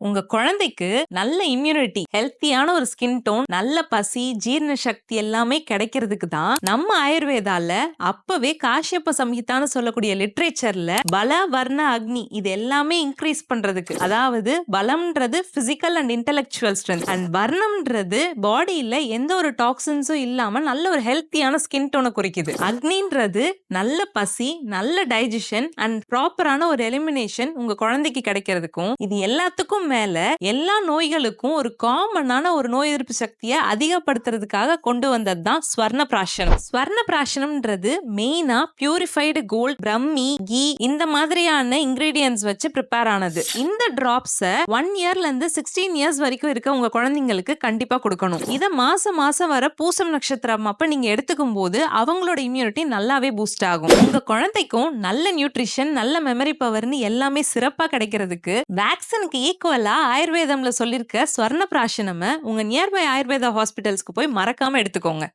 உங்க குழந்தைக்கு நல்ல இம்யூனிட்டி ஹெல்த்தியான ஒரு ஸ்கின் டோன் நல்ல பசி ஜீரண சக்தி எல்லாமே கிடைக்கிறதுக்கு தான் நம்ம ஆயுர்வேதால அப்பவே காஷ்யப்ப சம்ஹிதான்னு சொல்லக்கூடிய லிட்ரேச்சர்ல பல வர்ண அக்னி இது எல்லாமே இன்க்ரீஸ் பண்றதுக்கு. அதாவது பலம்ன்றது physical and intellectual strength and வர்ணம்ன்றது பாடியில எந்த ஒரு டாக்ஸின்ஸும் இல்லாம நல்ல ஒரு ஹெல்த்தியான ஸ்கின் டோனை குறிக்குது. அக்னின்றது நல்ல பசி நல்ல டைஜஷன் அண்ட் ப்ராப்பரான ஒரு எலிமினேஷன் உங்க குழந்தைக்கு கிடைக்கிறதுக்கும் இது எல்லாத்துக்கும் மேல எல்லா நோய்களுக்கும் ஒரு காமனான ஒரு நோய் எதிர்ப்பு சக்தியை அதிகப்படுத்துறதுக்காக கொண்டு வந்தது தான் ஸ்வர்ண பிராஷனம் ஸ்வர்ண பிராஷனம்ன்றது மெயினா பியூரிஃபைடு கோல்ட் பிரம்மி கீ இந்த மாதிரியான இன்கிரீடியன்ஸ் வச்சு ப்ரிப்பேர் ஆனது. இந்த டிராப்ஸை ஒன் இயர்ல இருந்து சிக்ஸ்டீன் இயர்ஸ் வரைக்கும் இருக்க உங்க குழந்தைங்களுக்கு கண்டிப்பா கொடுக்கணும். இதை மாசம் மாசம் வர பூசம் நட்சத்திரம் அப்ப நீங்க எடுத்துக்கும் போது அவங்களோட இம்யூனிட்டி நல்லாவே பூஸ்ட் ஆகும். உங்க குழந்தைக்கும் நல்ல நியூட்ரிஷன் நல்ல மெமரி பவர்னு எல்லாமே சிறப்பா கிடைக்கிறதுக்கு வேக்சினுக்கு ஈக்குவல் ஆயுர்வேதம்ல சொல்லியிருக்க ஸ்வர்ண பிராஷனம உங்க நியர்பை ஆயுர்வேதா ஹாஸ்பிட்டல்ஸ்க்கு போய் மறக்காம எடுத்துக்கோங்க.